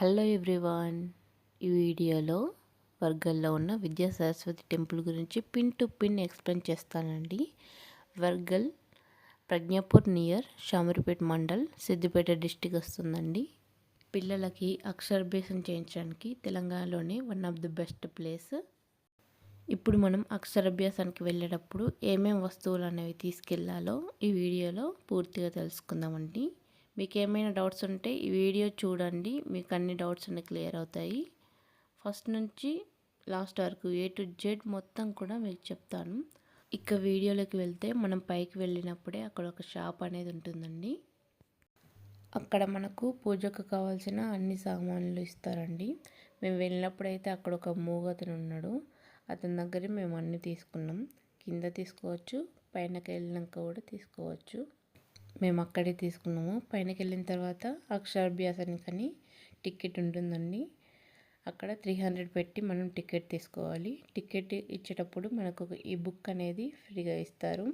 Hello everyone. ఈ వీడియోలో వర్గల్లో ఉన్న విద్యా సరస్వతి టెంపుల్ గురించి పిన్ టు పిన్ ఎక్స్ప్లెయిన్ చేస్తానండి. వర్గల్ ప్రజ్ఞాపూర్ నియర్ షామరిపేట మండల్ సిద్దిపేట డిస్టిక్ వస్తుందండి. పిల్లలకి అక్షరాభ్యాసం చేయించడానికి తెలంగాణలోనే one of the best place ఇప్పుడు మనం అక్షరాభ్యాసానికి వెళ్ళేటప్పుడు ఏమేమి వస్తువులు అనేవి తీసుకెళ్ళాలో ఈ వీడియోలో పూర్తిగా తెలుసుకుందామండి. మీకు ఏమైనా డౌట్స్ ఉంటే ఈ వీడియో చూడండి. మీకు అన్ని డౌట్స్ అన్ని క్లియర్ అవుతాయి. ఫస్ట్ నుంచి లాస్ట్ వరకు ఏ టు జెడ్ మొత్తం కూడా మీకు చెప్తాను. ఇక వీడియోలోకి వెళ్తే మనం పైకి వెళ్ళినప్పుడే అక్కడ ఒక షాప్ అనేది ఉంటుందండి. అక్కడ మనకు పూజకు కావాల్సిన అన్ని సామాన్లు ఇస్తారండి. మేము వెళ్ళినప్పుడైతే అక్కడ ఒక మూగతను ఉన్నాడు. అతని దగ్గర మేము అన్నీ తీసుకున్నాం. కింద తీసుకోవచ్చు పైనకి వెళ్ళినాక కూడా తీసుకోవచ్చు. మేము అక్కడే తీసుకున్నాము. పైనకి వెళ్ళిన తర్వాత అక్షరాభ్యాసానికని టికెట్ ఉంటుందండి. అక్కడ త్రీ హండ్రెడ్ పెట్టి మనం టికెట్ తీసుకోవాలి. టికెట్ ఇచ్చేటప్పుడు మనకు ఈ బుక్ అనేది ఫ్రీగా ఇస్తారు.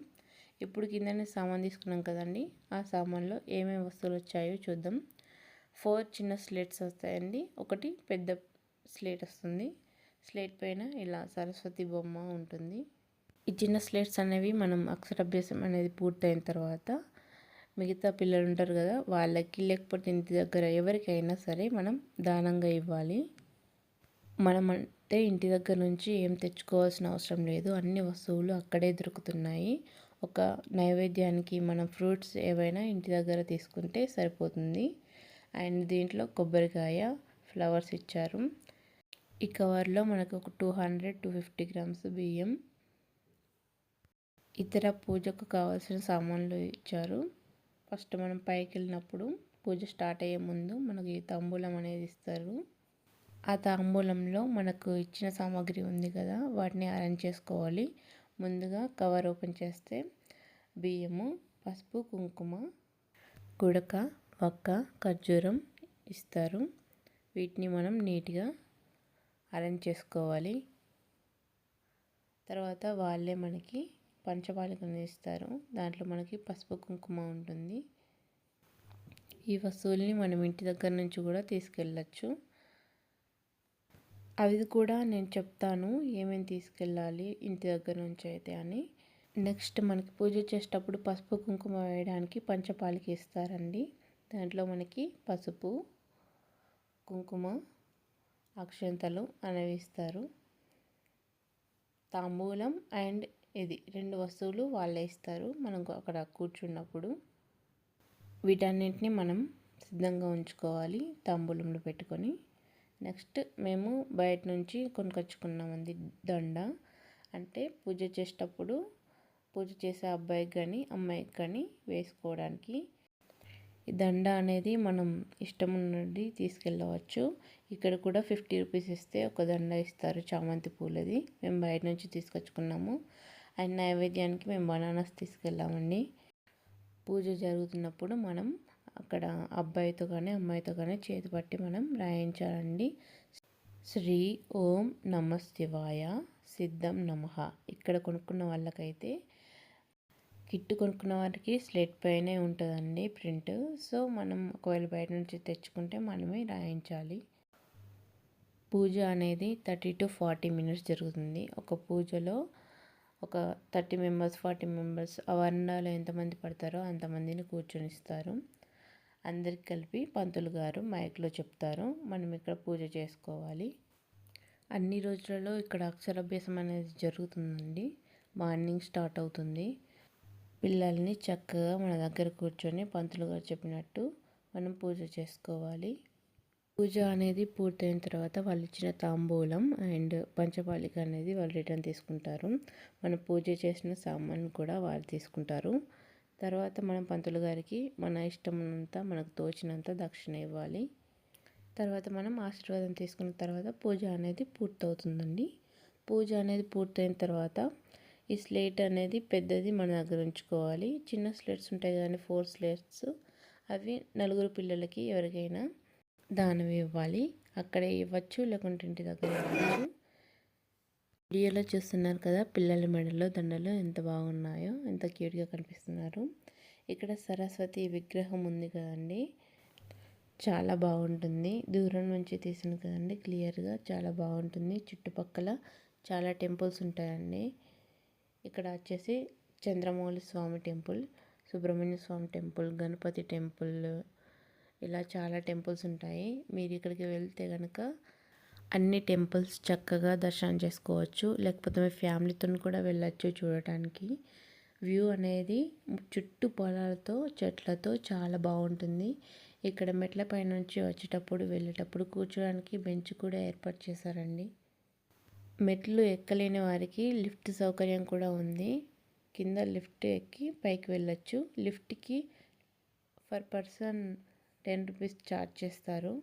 ఇప్పుడు కిందనే సామాన్ తీసుకున్నాం కదండి. ఆ సామాన్లో ఏమేమి వస్తువులు వచ్చాయో చూద్దాం. ఫోర్ చిన్న స్లేట్స్ వస్తాయండి. ఒకటి పెద్ద స్లేట్ వస్తుంది. స్లేట్ పైన ఇలా సరస్వతి బొమ్మ ఉంటుంది. ఈ చిన్న స్లేట్స్ అనేవి మనం అక్షరాభ్యాసం అనేది పూర్తయిన తర్వాత మిగతా పిల్లలు ఉంటారు కదా వాళ్ళకి లేకపోతే ఇంటి దగ్గర ఎవరికైనా సరే మనం దానంగా ఇవ్వాలి. మనం అంటే ఇంటి దగ్గర నుంచి ఏం తెచ్చుకోవాల్సిన అవసరం లేదు. అన్ని వస్తువులు అక్కడే దొరుకుతున్నాయి. ఒక నైవేద్యానికి మనం ఫ్రూట్స్ ఏవైనా ఇంటి దగ్గర తీసుకుంటే సరిపోతుంది. అండ్ దీంట్లో కొబ్బరికాయ ఫ్లవర్స్ ఇచ్చారు. ఈ కవర్లో మనకు ఒక two hundred two fifty grams బియ్యం. ఇతర పూజకు కావాల్సిన సామాన్లు ఇచ్చారు. ఫస్ట్ మనం పైకి వెళ్ళినప్పుడు పూజ స్టార్ట్ అయ్యే ముందు మనకి తాంబూలం అనేది ఇస్తారు. ఆ తాంబూలంలో మనకు ఇచ్చిన సామాగ్రి ఉంది కదా వాటిని అరేంజ్ చేసుకోవాలి. ముందుగా కవర్ ఓపెన్ చేస్తే బియ్యము పసుపు కుంకుమ గుడక వక్క ఖర్జూరం ఇస్తారు. వీటిని మనం నీట్గా అరేంజ్ చేసుకోవాలి. తర్వాత వాళ్ళే మనకి పంచపాలికను ఇస్తారు. దాంట్లో మనకి పసుపు కుంకుమ ఉంటుంది. ఈ వస్తువుల్ని మనం ఇంటి దగ్గర నుంచి కూడా తీసుకెళ్ళచ్చు. అవి కూడా నేను చెప్తాను ఏమేమి తీసుకెళ్ళాలి ఇంటి దగ్గర నుంచి అయితే అని. నెక్స్ట్ మనకి పూజ చేసేటప్పుడు పసుపు కుంకుమ వేయడానికి పంచపాలికి ఇస్తారండి. దాంట్లో మనకి పసుపు కుంకుమ అక్షంతలు అనేవి ఇస్తారు. తాంబూలం అండ్ ఇది రెండు వస్తువులు వాళ్ళే ఇస్తారు. మనం అక్కడ కూర్చున్నప్పుడు వీటన్నింటిని మనం సిద్ధంగా ఉంచుకోవాలి తాంబూలంలో పెట్టుకొని. నెక్స్ట్ మేము బయట నుంచి కొనుకొచ్చుకున్నామంది దండ. అంటే పూజ చేసేటప్పుడు పూజ చేసే అబ్బాయికి కానీ అమ్మాయికి కానీ వేసుకోవడానికి ఈ దండ అనేది మనం ఇష్టం ఉన్నది తీసుకెళ్ళవచ్చు. ఇక్కడ కూడా ఫిఫ్టీ రూపీస్ ఇస్తే ఒక దండ ఇస్తారు చామంతి పూలది. మేము బయట నుంచి తీసుకొచ్చుకున్నాము. అండ్ నైవేద్యానికి మేము బనానాస్ తీసుకెళ్ళామండి. పూజ జరుగుతున్నప్పుడు మనం అక్కడ అబ్బాయితో కానీ అమ్మాయితో కానీ చేతి పట్టి మనం రాయించాలండి. శ్రీ ఓం నమ శివాయ సిద్ధం నమ. ఇక్కడ కొనుక్కున్న వాళ్ళకైతే కిట్ కొనుక్కున్న వారికి స్లేట్ పైనే ఉంటుందండి ప్రింట్. సో మనం ఒకవేళ బయట నుంచి తెచ్చుకుంటే మనమే రాయించాలి. పూజ అనేది థర్టీ టు ఫార్టీ మినిట్స్ జరుగుతుంది. ఒక పూజలో ఒక థర్టీ మెంబర్స్ ఫార్టీ మెంబర్స్ ఆ వరండాలో ఎంతమంది పడతారో అంతమందిని కూర్చొనిస్తారు. అందరికి కలిపి పంతులు గారు మైక్లో చెప్తారు. మనం ఇక్కడ పూజ చేసుకోవాలి. అన్ని రోజులలో ఇక్కడ అక్షరాభ్యాసం అనేది జరుగుతుందండి. మార్నింగ్ స్టార్ట్ అవుతుంది. పిల్లల్ని చక్కగా మన దగ్గర కూర్చొని పంతులు గారు చెప్పినట్టు మనం పూజ చేసుకోవాలి. పూజ అనేది పూర్తయిన తర్వాత వాళ్ళు ఇచ్చిన తాంబూలం అండ్ పంచపాలిక అనేది వాళ్ళు రిటర్న్ తీసుకుంటారు. మనం పూజ చేసిన సామాన్ కూడా వాళ్ళు తీసుకుంటారు. తర్వాత మనం పంతులు గారికి మన ఇష్టమునంత మనకు తోచినంత దక్షిణ ఇవ్వాలి. తర్వాత మనం ఆశీర్వాదం తీసుకున్న తర్వాత పూజ అనేది పూర్తవుతుందండి. పూజ అనేది పూర్తయిన తర్వాత ఈ స్లేట్ అనేది పెద్దది మన దగ్గర ఉంచుకోవాలి. చిన్న స్లేట్స్ ఉంటాయి కానీ ఫోర్ స్లేట్స్. అవి నలుగురు పిల్లలకి ఎవరికైనా దానం ఇవ్వాలి. అక్కడే ఇవ్వచ్చు. లేకుంటే ఇంటి దగ్గర ఇవ్వచ్చు వీడియోలో చూస్తున్నారు కదా పిల్లల మెడలో దండలు ఎంత బాగున్నాయో ఎంత క్యూట్గా కనిపిస్తున్నారు. ఇక్కడ సరస్వతి విగ్రహం ఉంది కదండి. చాలా బాగుంటుంది. దూరం నుంచి తీసిన కదండి. క్లియర్గా చాలా బాగుంటుంది. చుట్టుపక్కల చాలా టెంపుల్స్ ఉంటాయండి. ఇక్కడ వచ్చేసి Chandramouli Swamy temple Subrahmanya Swamy temple Ganapati temple ఇలా చాలా టెంపుల్స్ ఉంటాయి. మీరు ఇక్కడికి వెళ్తే కనుక అన్ని టెంపుల్స్ చక్కగా దర్శనం చేసుకోవచ్చు. లేకపోతే మీ ఫ్యామిలీతో కూడా వెళ్ళచ్చు చూడటానికి. వ్యూ అనేది చుట్టూ పొలాలతో చెట్లతో చాలా బాగుంటుంది. ఇక్కడ మెట్ల పైనుంచి వచ్చేటప్పుడు వెళ్ళేటప్పుడు కూర్చోడానికి బెంచ్ కూడా ఏర్పాటు చేశారండి. మెట్లు ఎక్కలేని వారికి లిఫ్ట్ సౌకర్యం కూడా ఉంది. కింద లిఫ్ట్ ఎక్కి పైకి వెళ్ళచ్చు. లిఫ్ట్కి per person ten rupees charge చేస్తారు.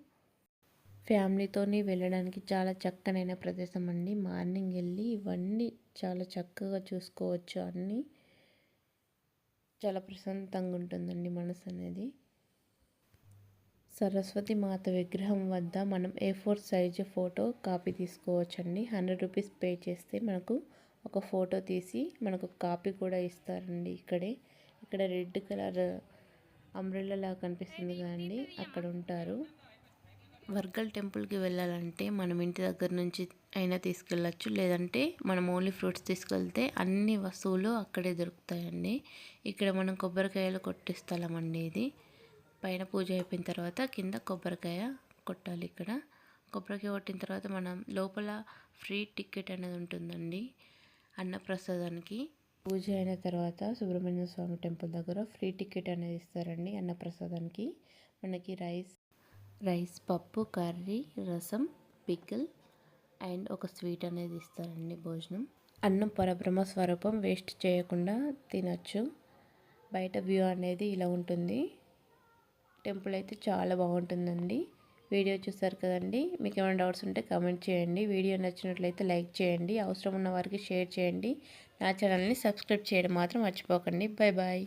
ఫ్యామిలీతోని వెళ్ళడానికి చాలా చక్కనైన ప్రదేశం అండి. మార్నింగ్ వెళ్ళి ఇవన్నీ చాలా చక్కగా చూసుకోవచ్చు. అన్నీ చాలా ప్రశాంతంగా ఉంటుందండి మనసు అనేది. సరస్వతి మాత విగ్రహం వద్ద మనం A four size photo copy తీసుకోవచ్చండి. హండ్రెడ్ రూపీస్ పే చేస్తే మనకు ఒక ఫోటో తీసి మనకు కాపీ కూడా ఇస్తారండి ఇక్కడే. ఇక్కడ రెడ్ కలర్ అంబ్రెల్లా కనిపిస్తుంది కదండి. అక్కడ ఉంటారు. వర్గల్ టెంపుల్కి వెళ్ళాలంటే మనం ఇంటి దగ్గర నుంచి అయినా తీసుకెళ్ళచ్చు. లేదంటే మనం ఓన్లీ ఫ్రూట్స్ తీసుకెళ్తే అన్ని వస్తువులు అక్కడే దొరుకుతాయండి. ఇక్కడ మనం కొబ్బరికాయలు కొట్టే స్థలం అండి ఇది. పైన పూజ అయిపోయిన తర్వాత కింద కొబ్బరికాయ కొట్టాలి ఇక్కడ. కొబ్బరికాయ కొట్టిన తర్వాత మనం లోపల ఫ్రీ టికెట్ అనేది ఉంటుందండి. అన్నప్రసాదానికి. పూజ అయిన తర్వాత సుబ్రహ్మణ్య స్వామి టెంపుల్ దగ్గర ఫ్రీ టికెట్ అనేది ఇస్తారండి అన్నప్రసాదానికి. మనకి రైస్ రైస్ పప్పు కర్రీ రసం పికిల్ అండ్ ఒక స్వీట్ అనేది ఇస్తారండి భోజనం. అన్నం పరబ్రహ్మ స్వరూపం వేస్ట్ చేయకుండా తినచ్చు. బయట వ్యూ అనేది ఇలా ఉంటుంది. టెంపుల్ అయితే చాలా బాగుంటుందండి. వీడియో చూసారు కదండి. మీకు ఏమైనా డౌట్స్ ఉంటే కామెంట్ చేయండి. వీడియో నచ్చినట్లయితే లైక్ చేయండి. అవసరం ఉన్న వారికి షేర్ చేయండి. నా ఛానల్ని సబ్స్క్రైబ్ చేయడం మాత్రం మర్చిపోకండి. Bye bye